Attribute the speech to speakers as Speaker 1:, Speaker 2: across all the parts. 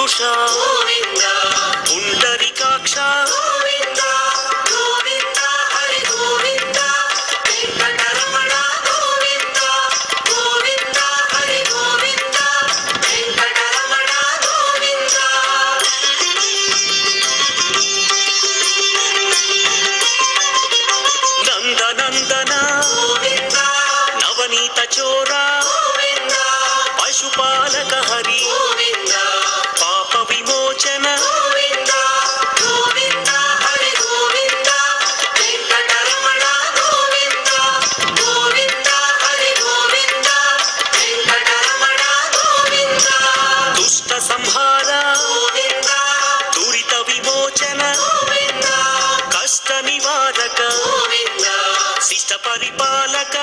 Speaker 1: 不舍。పరిపాలక.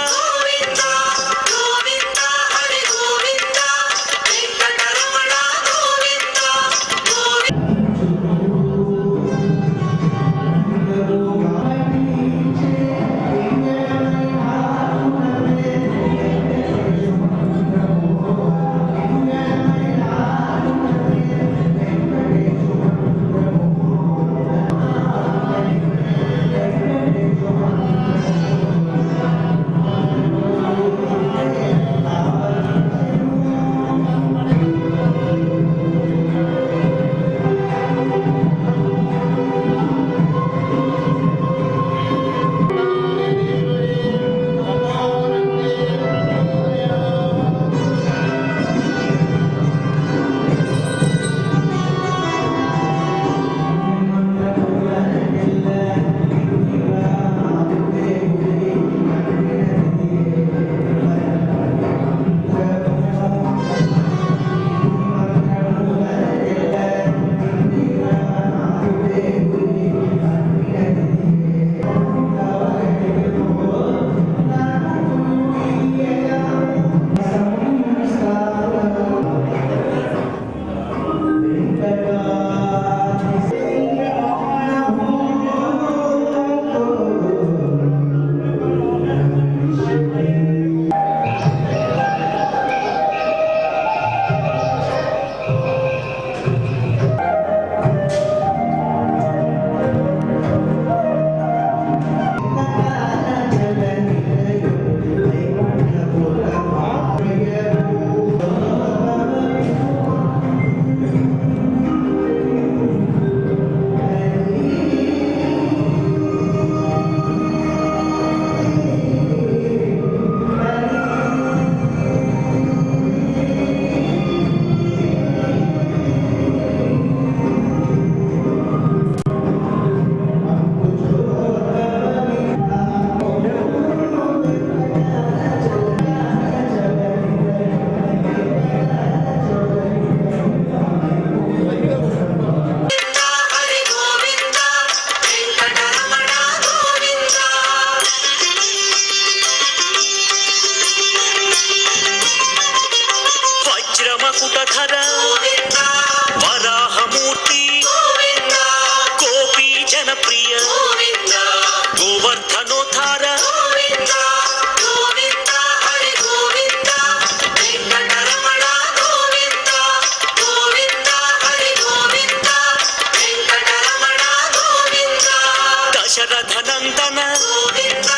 Speaker 1: దశముఖమర్దన.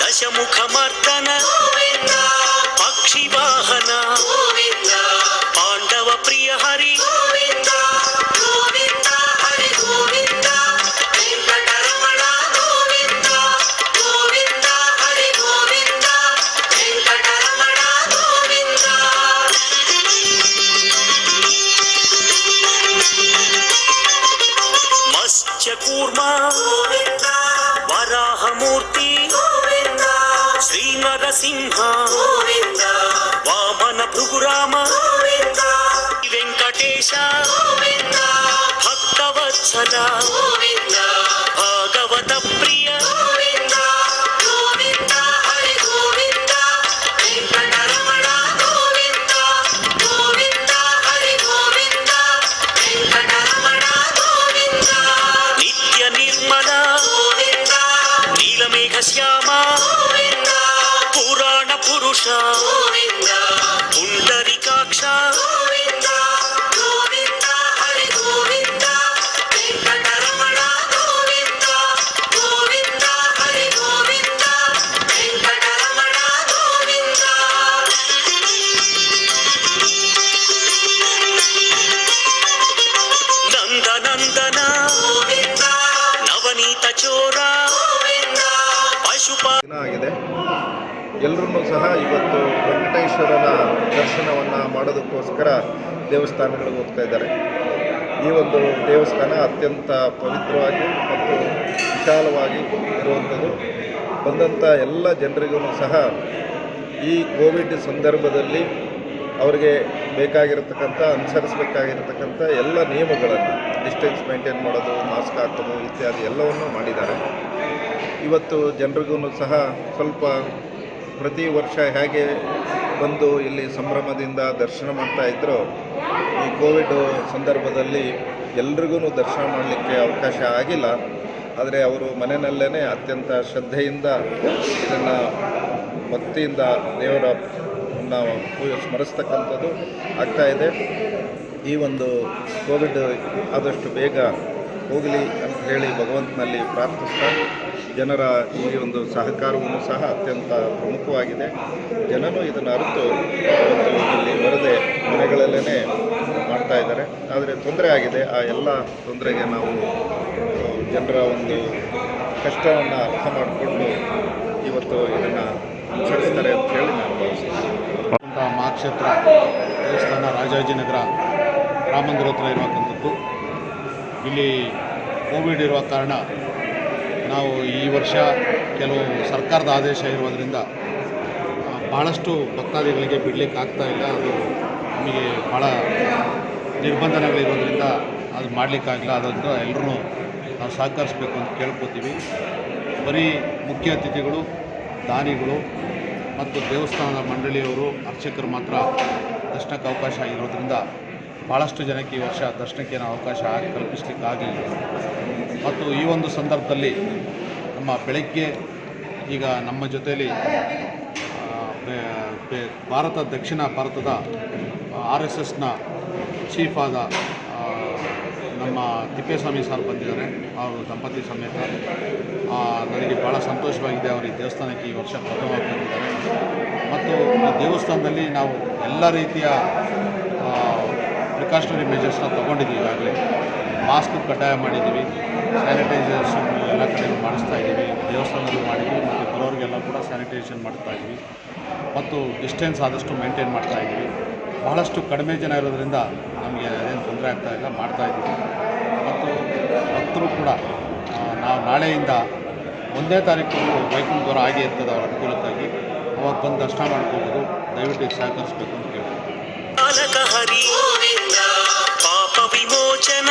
Speaker 1: దశముఖ మర్దన పక్షివా మూర్తి. శ్రీ నరసింహ వామన భృగురామ. వెంకటేశ. భక్తవత్సల. భాగవత ప్రియ సంతోష పుండరికాక్ష.
Speaker 2: ಎಲ್ಲರೂ ಸಹ ಇವತ್ತು ವೆಂಕಟೇಶ್ವರನ ದರ್ಶನವನ್ನು ಮಾಡೋದಕ್ಕೋಸ್ಕರ ದೇವಸ್ಥಾನಗಳಿಗೆ ಹೋಗ್ತಾ ಇದ್ದಾರೆ. ಈ ಒಂದು ದೇವಸ್ಥಾನ ಅತ್ಯಂತ ಪವಿತ್ರವಾಗಿ ಮತ್ತು ವಿಶಾಲವಾಗಿ ಇರುವಂಥದ್ದು. ಬಂದಂಥ ಎಲ್ಲ ಜನರಿಗೂ ಸಹ ಈ ಕೋವಿಡ್ ಸಂದರ್ಭದಲ್ಲಿ ಅವರಿಗೆ ಬೇಕಾಗಿರತಕ್ಕಂಥ, ಅನುಸರಿಸಬೇಕಾಗಿರತಕ್ಕಂಥ ಎಲ್ಲ ನಿಯಮಗಳನ್ನು, ಡಿಸ್ಟೆನ್ಸ್ ಮೇಂಟೈನ್ ಮಾಡೋದು, ಮಾಸ್ಕ್ ಹಾಕೋದು ಇತ್ಯಾದಿ ಎಲ್ಲವನ್ನು ಮಾಡಿದ್ದಾರೆ. ಇವತ್ತು ಜನರಿಗೂ ಸಹ ಸ್ವಲ್ಪ ಪ್ರತಿ ವರ್ಷ ಹೇಗೆ ಬಂದು ಇಲ್ಲಿ ಸಂಭ್ರಮದಿಂದ ದರ್ಶನ ಮಾಡ್ತಾ ಇದ್ದರು ಈ ಕೋವಿಡ್ ಸಂದರ್ಭದಲ್ಲಿ ಎಲ್ರಿಗೂ ದರ್ಶನ ಮಾಡಲಿಕ್ಕೆ ಅವಕಾಶ ಆಗಿಲ್ಲ. ಆದರೆ ಅವರು ಮನೆಯಲ್ಲೇ ಅತ್ಯಂತ ಶ್ರದ್ಧೆಯಿಂದ ಇದನ್ನು ಭಕ್ತಿಯಿಂದ ದೇವರ ಸ್ಮರಿಸ್ತಕ್ಕಂಥದ್ದು ಇದೆ. ಈ ಒಂದು ಕೋವಿಡ್ ಆದಷ್ಟು ಬೇಗ ಹೋಗಲಿ ಅಂತ ಹೇಳಿ ಭಗವಂತನಲ್ಲಿ ಪ್ರಾರ್ಥಿಸ್ತಾ ಜನರ ಈ ಒಂದು ಸಹಕಾರವನ್ನು ಸಹ ಅತ್ಯಂತ ಪ್ರಮುಖವಾಗಿದೆ. ಜನನು ಇದನ್ನು ಅರಿತು ಇಲ್ಲಿ ಬರದೆ ಮನೆಗಳಲ್ಲೇ ಮಾಡ್ತಾ ಇದ್ದಾರೆ. ಆದರೆ ತೊಂದರೆ ಆಗಿದೆ. ಆ ಎಲ್ಲ ತೊಂದರೆಗೆ ನಾವು, ಜನರ ಒಂದು ಕಷ್ಟವನ್ನು ಅರ್ಥ ಮಾಡಿಕೊಂಡು ಇವತ್ತು ಇದನ್ನು ಅನುಸರಿಸ್ತಾರೆ ಅಂತ ಹೇಳಿ ನಾನು ಭಾವಿಸ್ತೀನಿ.
Speaker 3: ಮಹಾಕ್ಷೇತ್ರ ದೇವಸ್ಥಾನ ರಾಜಾಜಿನಗರ ರಾಮಂದಿರ ಹತ್ರ ಇರುವಂಥದ್ದು ಇಲ್ಲಿ ಕೋವಿಡ್ ಇರುವ ಕಾರಣ ನಾವು ಈ ವರ್ಷ ಕೆಲವು ಸರ್ಕಾರದ ಆದೇಶ ಇರುವುದರಿಂದ ಆ, ಭಾಳಷ್ಟು ಭಕ್ತಾದಿಗಳಿಗೆ ಬಿಡಲಿಕ್ಕೆ ಆಗ್ತಾ ಇಲ್ಲ. ಅದು ನಮಗೆ ಭಾಳ ನಿರ್ಬಂಧನಗಳಿರೋದ್ರಿಂದ ಅದು ಮಾಡಲಿಕ್ಕಾಗಿಲ್ಲ ಅದರಿಂದ ಎಲ್ಲರೂ ನಾವು ಸಹಕರಿಸಬೇಕು ಅಂತ ಕೇಳ್ಕೊತೀವಿ. ಬರೀ ಮುಖ್ಯ ಅತಿಥಿಗಳು ದಾನಿಗಳು ಮತ್ತು ದೇವಸ್ಥಾನದ ಮಂಡಳಿಯವರು ಅರ್ಚಕರು ಮಾತ್ರ ದರ್ಶನಕ್ಕೆ ಅವಕಾಶ ಇರೋದ್ರಿಂದ ಭಾಳಷ್ಟು ಜನಕ್ಕೆ ಈ ವರ್ಷ ದರ್ಶನಕ್ಕೆ ನಾವು ಅವಕಾಶ ಆಗಿ ಕಲ್ಪಿಸ್ಲಿಕ್ಕೆ ಆಗಲಿಲ್ಲ ಮತ್ತು ಈ ಒಂದು ಸಂದರ್ಭದಲ್ಲಿ ನಮ್ಮ ಬೆಳಗ್ಗೆ ಈಗ ನಮ್ಮ ಜೊತೆಯಲ್ಲಿ ಭಾರತ, ದಕ್ಷಿಣ ಭಾರತದ ಆರ್ ಎಸ್ ಎಸ್ನ ಚೀಫ್ ಆದ ನಮ್ಮ ತಿಪ್ಪೇಸ್ವಾಮಿ ಸರ್ ಬಂದಿದ್ದಾರೆ. ಅವರು ದಂಪತಿ ಸಮೇತ ನನಗೆ ಭಾಳ ಸಂತೋಷವಾಗಿದೆ ಅವರು ಈ ದೇವಸ್ಥಾನಕ್ಕೆ ಈ ವರ್ಷ ಪ್ರಥಮವಾಗಿ ಬಂದಿದ್ದಾರೆ. ಮತ್ತು ಈ ದೇವಸ್ಥಾನದಲ್ಲಿ ನಾವು ಎಲ್ಲ ರೀತಿಯ ಪ್ರಿಕಾಷನರಿ ಮೆಜರ್ಸ್ನ ತೊಗೊಂಡಿದ್ದೀವಿ ಈಗಾಗಲೇ. ಮಾಸ್ಕ್ ಕಡ್ಡಾಯ ಮಾಡಿದ್ದೀವಿ. ಸ್ಯಾನಿಟೈಸೇಷನ್ ಎಲ್ಲ ಕಡೆ ಮಾಡಿಸ್ತಾ ಇದ್ದೀವಿ. ದೇವಸ್ಥಾನದಲ್ಲೂ ಮಾಡಿದ್ವಿ ಮತ್ತು ಬರೋರಿಗೆಲ್ಲ ಕೂಡ ಸ್ಯಾನಿಟೈಸೇಷನ್ ಮಾಡ್ತಾ ಇದ್ದೀವಿ. ಮತ್ತು ಡಿಸ್ಟೆನ್ಸ್ ಆದಷ್ಟು ಮೇಂಟೈನ್ ಮಾಡ್ತಾ ಇದ್ದೀವಿ. ಬಹಳಷ್ಟು ಕಡಿಮೆ ಜನ ಇರೋದರಿಂದ ನಮಗೆ ಅದೇನು ತೊಂದರೆ ಆಗ್ತಾ ಇಲ್ಲ, ಮಾಡ್ತಾ ಇದ್ದೀವಿ. ಮತ್ತು ಭಕ್ತರು ಕೂಡ ನಾವು ನಾಳೆಯಿಂದ ಒಂದನೇ ತಾರೀಕು ವೈಕುಂಠ ದೂರ ಆಗಿ ಇರ್ತದೆ ಅವರ ಅನುಕೂಲಕ್ಕಾಗಿ. ಅವಾಗ ಬಂದು ದರ್ಶನ ಮಾಡ್ಕೋಬೋದು. ದಯವಿಟ್ಟು ಸಹಕರಿಸಬೇಕು ಅಂತ ಕೇಳ್ತೀನಿ.
Speaker 1: ರೋಚನ